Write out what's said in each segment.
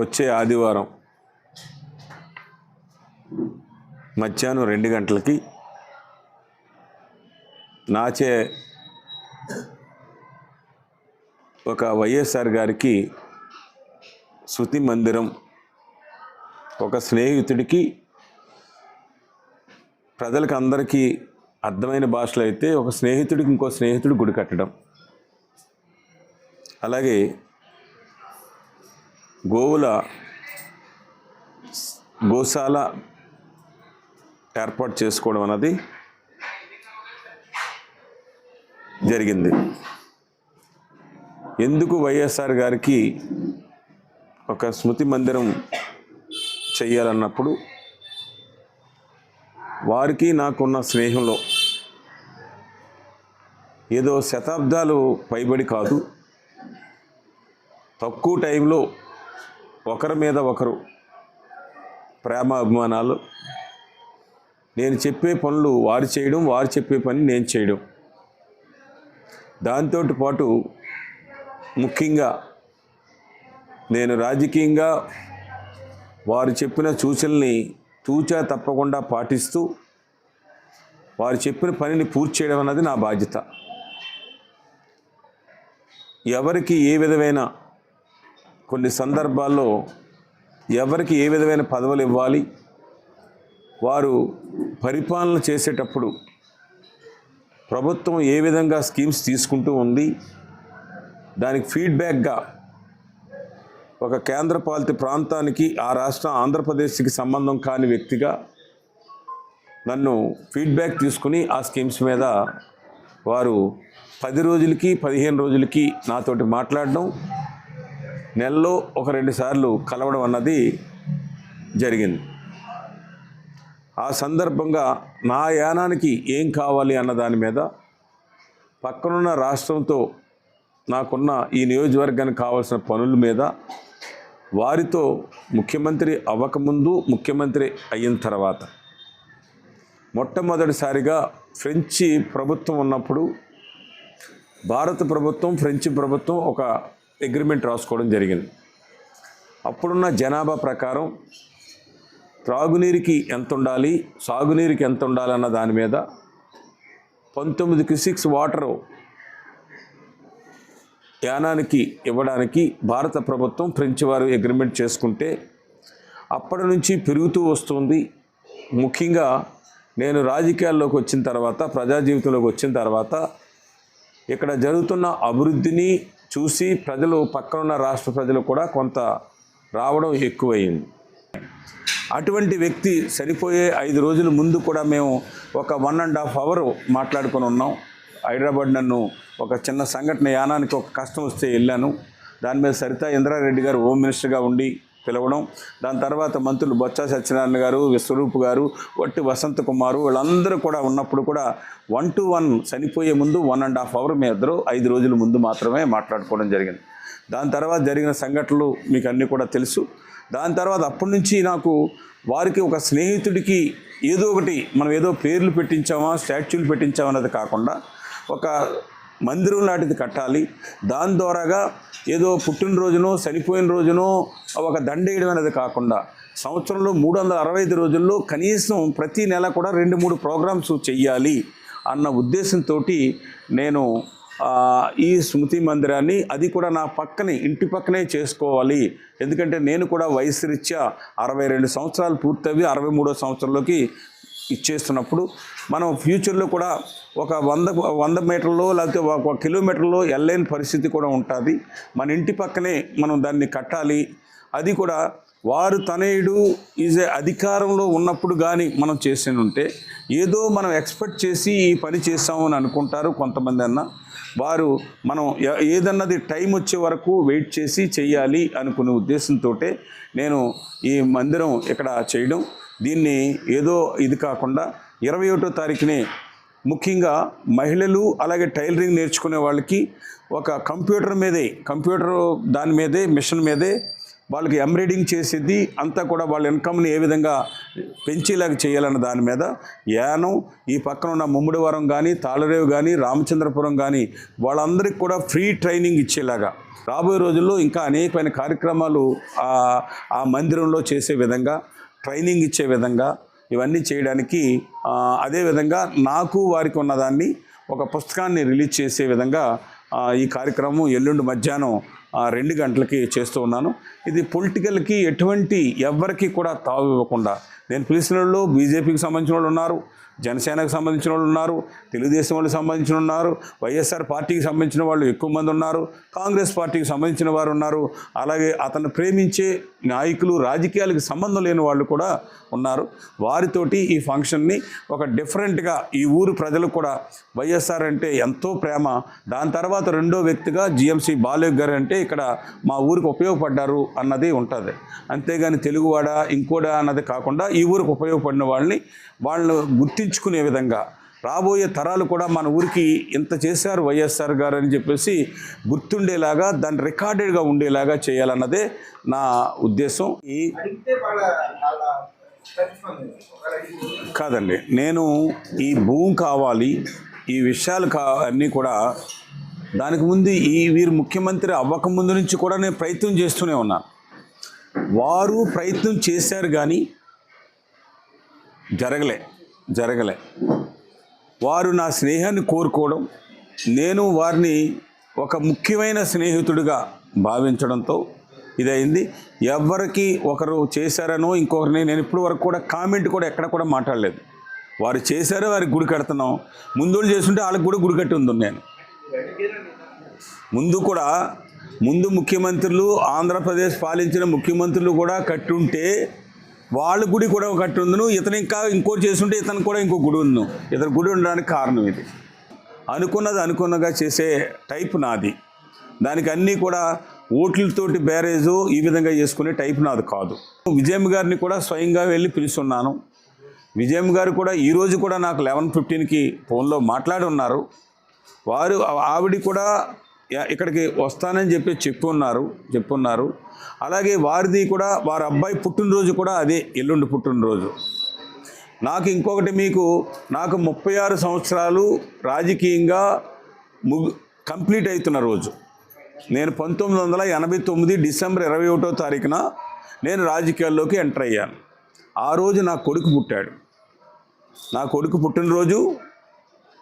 వచ్చే ఆదివారం మధ్యాహ్నం రెండు గంటలకి నాచే ఒక వైఎస్ఆర్ గారికి శృతి మందిరం ఒక స్నేహితుడికి ప్రజలకు అందరికీ అర్థమైన భాషలో అయితే ఒక స్నేహితుడికి ఇంకో స్నేహితుడు గుడి కట్టడం. అలాగే గోవుల గోశాల ఏర్పాటు చేసుకోవడం అన్నది జరిగింది. ఎందుకు వైఎస్ఆర్ గారికి ఒక స్మృతి మందిరం చెయ్యాలన్నప్పుడు వారికి నాకున్న స్నేహంలో ఏదో శతాబ్దాలు పైబడి కాదు తక్కువ టైంలో ఒకరి మీద ఒకరు ప్రేమ అభిమానాలు. నేను చెప్పే పనులు వారు చేయడం వారు చెప్పే పని నేను చేయడం. దాంతో పాటు ముఖ్యంగా నేను రాజకీయంగా వారు చెప్పిన సూచనల్ని తూచా తప్పకుండా పాటిస్తూ వారు చెప్పిన పనిని పూర్తి చేయడం అన్నది నా బాధ్యత. ఎవరికి ఏ విధమైన కొన్ని సందర్భాల్లో ఎవరికి ఏ విధమైన పదవులు ఇవ్వాలి వారు పరిపాలన చేసేటప్పుడు ప్రభుత్వం ఏ విధంగా స్కీమ్స్ తీసుకుంటూ ఉంది దానికి ఫీడ్బ్యాక్గా ఒక కేంద్రపాలిత ప్రాంతానికి ఆ రాష్ట్రం ఆంధ్రప్రదేశ్కి సంబంధం కాని వ్యక్తిగా నన్ను ఫీడ్బ్యాక్ తీసుకుని ఆ స్కీమ్స్ మీద వారు పది రోజులకి పదిహేను రోజులకి నాతోటి మాట్లాడడం నెలలో ఒక రెండు సార్లు కలవడం అన్నది జరిగింది. ఆ సందర్భంగా నా యానానికి ఏం కావాలి అన్న దాని మీద పక్కనున్న రాష్ట్రంతో నాకున్న ఈ నియోజకవర్గానికి కావాల్సిన పనుల మీద వారితో ముఖ్యమంత్రి అవ్వకముందు ముఖ్యమంత్రి అయిన తర్వాత మొట్టమొదటిసారిగా ఫ్రెంచి ప్రభుత్వం ఉన్నప్పుడు భారత ప్రభుత్వం ఫ్రెంచి ప్రభుత్వం ఒక అగ్రిమెంట్ రాసుకోవడం జరిగింది. అప్పుడున్న జనాభా ప్రకారం త్రాగునీరుకి ఎంత ఉండాలి సాగునీరుకి ఎంత ఉండాలన్న దాని మీద పంతొమ్మిది క్యూసిక్స్ వాటర్ యానానికి ఇవ్వడానికి భారత ప్రభుత్వం ఫ్రెంచ్ వారు అగ్రిమెంట్ చేసుకుంటే అప్పటి నుంచి పెరుగుతూ వస్తుంది. ముఖ్యంగా నేను రాజకీయాల్లోకి వచ్చిన తర్వాత ప్రజా జీవితంలోకి వచ్చిన తర్వాత ఇక్కడ జరుగుతున్న అభివృద్ధిని చూసి ప్రజలు పక్కనున్న రాష్ట్ర ప్రజలు కూడా కొంత రావడం ఎక్కువయింది అటువంటి వ్యక్తి సరిపోయే ఐదు రోజుల ముందు కూడా మేము ఒక వన్ అండ్ హాఫ్ అవర్ మాట్లాడుకొని ఉన్నాం. హైదరాబాద్ నన్ను ఒక చిన్న సంఘటన యానానికి ఒక కష్టం వస్తే వెళ్ళాను. దాని మీద సరితా ఇంద్రారెడ్డి గారు హోమ్ మినిస్టర్గా ఉండి పిలవడం. దాని తర్వాత మంత్రులు బొత్స సత్యనారాయణ గారు విశ్వరూప్ గారు వట్టి వసంత కుమారు వీళ్ళందరూ కూడా ఉన్నప్పుడు కూడా వన్ టు వన్ చనిపోయే ముందు వన్ అండ్ హాఫ్ అవర్ మీ ఇద్దరు ఐదు రోజుల ముందు మాత్రమే మాట్లాడుకోవడం జరిగింది. దాని తర్వాత జరిగిన సంఘటనలు మీకు అన్నీ కూడా తెలుసు. దాని తర్వాత అప్పటి నుంచి నాకు వారికి ఒక స్నేహితుడికి ఏదో ఒకటి మనం ఏదో పేర్లు పెట్టించామా స్టాచ్యూలు పెట్టించామా అన్నది కాకుండా ఒక మందిరం లాంటిది కట్టాలి. దాని ద్వారాగా ఏదో పుట్టినరోజునో చనిపోయిన రోజునో ఒక దండేయడం అనేది కాకుండా సంవత్సరంలో మూడు వందల అరవై ఐదు రోజుల్లో కనీసం ప్రతి నెల కూడా రెండు మూడు ప్రోగ్రామ్స్ చెయ్యాలి అన్న ఉద్దేశంతో నేను ఈ స్మృతి మందిరాన్ని అది కూడా నా పక్కనే ఇంటి పక్కనే చేసుకోవాలి. ఎందుకంటే నేను కూడా వయసు రీత్యా అరవై రెండు సంవత్సరాలు పూర్తవి అరవై మూడో సంవత్సరంలోకి ఇచ్చేస్తున్నప్పుడు మనం ఫ్యూచర్లో కూడా ఒక వంద వంద మీటర్లో లేకపోతే ఒక కిలోమీటర్లో వెళ్ళలేని పరిస్థితి కూడా ఉంటుంది. మన ఇంటి పక్కనే మనం దాన్ని కట్టాలి. అది కూడా వారు తనయుడు ఈజ్ అధికారంలో ఉన్నప్పుడు కానీ మనం చేసి ఉంటే ఏదో మనం ఎక్స్పెక్ట్ చేసి ఈ పని చేస్తామని అనుకుంటారు కొంతమంది అన్న. వారు మనం ఏదన్నది టైం వచ్చే వరకు వెయిట్ చేసి చేయాలి అనుకునే ఉద్దేశంతో నేను ఈ మందిరం ఇక్కడ చేయడం దీన్ని ఏదో ఇది కాకుండా ఇరవై ఒకటో తారీఖునే ముఖ్యంగా మహిళలు అలాగే టైలరింగ్ నేర్చుకునే వాళ్ళకి ఒక కంప్యూటర్ మీదే కంప్యూటర్ దాని మీదే మిషన్ మీదే వాళ్ళకి ఎంబ్రాయిడింగ్ చేసేది అంతా కూడా వాళ్ళ ఇన్కమ్ని ఏ విధంగా పెంచేలాగా చేయాలన్న దాని మీద యానం ఈ పక్కన ఉన్న ముమ్మిడివరం కానీ తాళరేవు కానీ రామచంద్రపురం కానీ వాళ్ళందరికీ కూడా ఫ్రీ ట్రైనింగ్ ఇచ్చేలాగా. రాబోయే రోజుల్లో ఇంకా అనేకమైన కార్యక్రమాలు ఆ- ఆ మందిరంలో చేసే విధంగా ట్రైనింగ్ ఇచ్చే విధంగా ఇవన్నీ చేయడానికి అదేవిధంగా నాకు వారికి ఉన్నదాన్ని ఒక పుస్తకాన్ని రిలీజ్ చేసే విధంగా ఈ కార్యక్రమం ఎల్లుండి మధ్యాహ్నం రెండు గంటలకి చేస్తూ ఉన్నాను. ఇది పొలిటికల్కి ఎటువంటి ఎవ్వరికి కూడా తావు ఇవ్వకుండా నేను పిలిచిన వాళ్ళు బీజేపీకి సంబంధించిన వాళ్ళు ఉన్నారు జనసేనకు సంబంధించిన వాళ్ళు ఉన్నారు తెలుగుదేశం వాళ్ళకి సంబంధించిన ఉన్నారు వైఎస్ఆర్ పార్టీకి సంబంధించిన వాళ్ళు ఎక్కువ మంది ఉన్నారు కాంగ్రెస్ పార్టీకి సంబంధించిన వారు ఉన్నారు. అలాగే అతను ప్రేమించే నాయకులు రాజకీయాలకు సంబంధం లేని వాళ్ళు కూడా ఉన్నారు. వారితోటి ఈ ఫంక్షన్ని ఒక డిఫరెంట్గా ఈ ఊరు ప్రజలకు కూడా వైఎస్ఆర్ అంటే ఎంతో ప్రేమ. దాని తర్వాత రెండో వ్యక్తిగా జిఎంసి బాలయ్య గారు అంటే ఇక్కడ మా ఊరికి ఉపయోగపడ్డారు అన్నది ఉంటుంది. అంతేగాని తెలుగువాడ ఇంకోడా అన్నది కాకుండా ఈ ఊరికి ఉపయోగపడిన వాళ్ళని వాళ్ళు గుర్తించుకునే విధంగా రాబోయే తరాలు కూడా మన ఊరికి ఇంత చేశారు వైఎస్ఆర్ గారు అని చెప్పేసి గుర్తుండేలాగా దాన్ని రికార్డెడ్గా ఉండేలాగా చేయాలన్నదే నా ఉద్దేశం. ఈ కాదండి నేను ఈ భూమి కావాలి ఈ విషయాలు కా అన్నీ కూడా దానికి ముందు ఈ వీరు ముఖ్యమంత్రి అవ్వక ముందు నుంచి కూడా నేను ప్రయత్నం చేస్తూనే ఉన్నాను వారు ప్రయత్నం చేశారు కానీ జరగలే. జరగలే. వారు నా స్నేహాన్ని కోరుకోవడం నేను వారిని ఒక ముఖ్యమైన స్నేహితుడిగా భావించడంతో ఇదైంది ఎవరికి ఒకరు చేశారనో ఇంకొకరిని నేను ఇప్పుడు వరకు కూడా కామెంట్ కూడా ఎక్కడ కూడా మాట్లాడలేదు. వారు చేశారో వారికి గుడి కడుతున్నాం. ముందు చేస్తుంటే వాళ్ళకి కూడా గుడి కట్టి ఉంది నేను. ముందు కూడా ముందు ముఖ్యమంత్రులు ఆంధ్రప్రదేశ్ పాలించిన ముఖ్యమంత్రులు కూడా కట్టుంటే వాళ్ళ గుడి కూడా ఒకటి ఉందును. ఇతను ఇంకా ఇంకోటి చేస్తుంటే ఇతను కూడా ఇంకో గుడి ఉండు ఇతను గుడి ఉండడానికి కారణం ఇది. అనుకున్నది అనుకున్నగా చేసే టైప్ నాది. దానికి అన్నీ కూడా ఓట్లతోటి బ్యారేజు ఈ విధంగా చేసుకునే టైప్ నాది కాదు. విజయమ్మ గారిని కూడా స్వయంగా వెళ్ళి పిలుస్తున్నాను. విజయమ్మ గారు కూడా ఈరోజు కూడా నాకు లెవెన్ ఫిఫ్టీన్కి ఫోన్లో మాట్లాడి ఉన్నారు వారు ఆవిడ కూడా ఇక్కడికి వస్తానని చెప్పి చెప్పున్నారు చెప్పున్నారు. అలాగే వారిది కూడా వారి అబ్బాయి పుట్టినరోజు కూడా అదే ఎల్లుండి పుట్టినరోజు. నాకు ఇంకొకటి మీకు నాకు ముప్పై ఆరు సంవత్సరాలు రాజకీయంగా ముగి కంప్లీట్ అవుతున్న రోజు. నేను పంతొమ్మిది వందల ఎనభై తొమ్మిది డిసెంబర్ ఇరవై ఒకటో తారీఖున నేను రాజకీయాల్లోకి ఎంటర్ అయ్యాను. ఆ రోజు నా కొడుకు పుట్టాడు. నా కొడుకు పుట్టినరోజు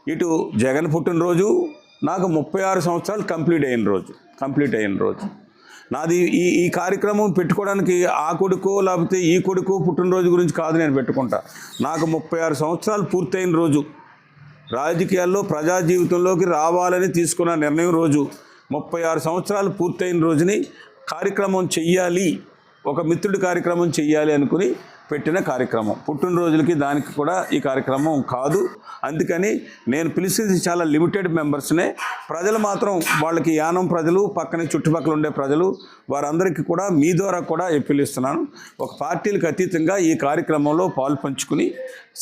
ఇటు జగన్ పుట్టినరోజు నాకు ముప్పై ఆరు సంవత్సరాలు కంప్లీట్ అయిన రోజు కంప్లీట్ అయిన రోజు. నాది ఈ ఈ కార్యక్రమం పెట్టుకోవడానికి ఆ కొడుకు లేకపోతే ఈ కొడుకు పుట్టినరోజు గురించి కాదు నేను పెట్టుకుంటా. నాకు ముప్పై ఆరు సంవత్సరాలు పూర్తయిన రోజు. రాజకీయాల్లో ప్రజా జీవితంలోకి రావాలని తీసుకున్న నిర్ణయం రోజు. ముప్పై ఆరు సంవత్సరాలు పూర్తయిన రోజుని కార్యక్రమం చెయ్యాలి ఒక మిత్రుడి కార్యక్రమం చెయ్యాలి అనుకుని పెట్టిన కార్యక్రమం. పుట్టినరోజులకి దానికి కూడా ఈ కార్యక్రమం కాదు. అందుకని నేను పిలిచేది చాలా లిమిటెడ్ మెంబర్స్నే ప్రజలు మాత్రం వాళ్ళకి యానం ప్రజలు పక్కనే చుట్టుపక్కల ఉండే ప్రజలు వారందరికీ కూడా మీ ద్వారా కూడా పిలుస్తున్నాను. ఒక పార్టీలకు అతీతంగా ఈ కార్యక్రమంలో పాలు పంచుకుని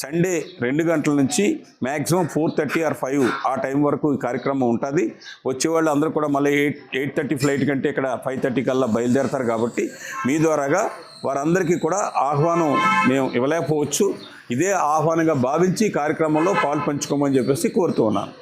సండే రెండు గంటల నుంచి maximum four thirty or five ఆ టైం వరకు ఈ కార్యక్రమం ఉంటుంది. వచ్చేవాళ్ళు అందరూ కూడా మళ్ళీ ఎయిట్ ఎయిట్ థర్టీ ఫ్లైట్ కంటే ఇక్కడ ఫైవ్ థర్టీ కల్లా బయలుదేరతారు కాబట్టి మీ ద్వారాగా వారందరికీ కూడా ఆహ్వానం మేము ఇవ్వలేకపోవచ్చు. ఇదే ఆహ్వానంగా భావించి కార్యక్రమంలో పాలు పంచుకోమని చెప్పేసి కోరుతూ ఉన్నాను.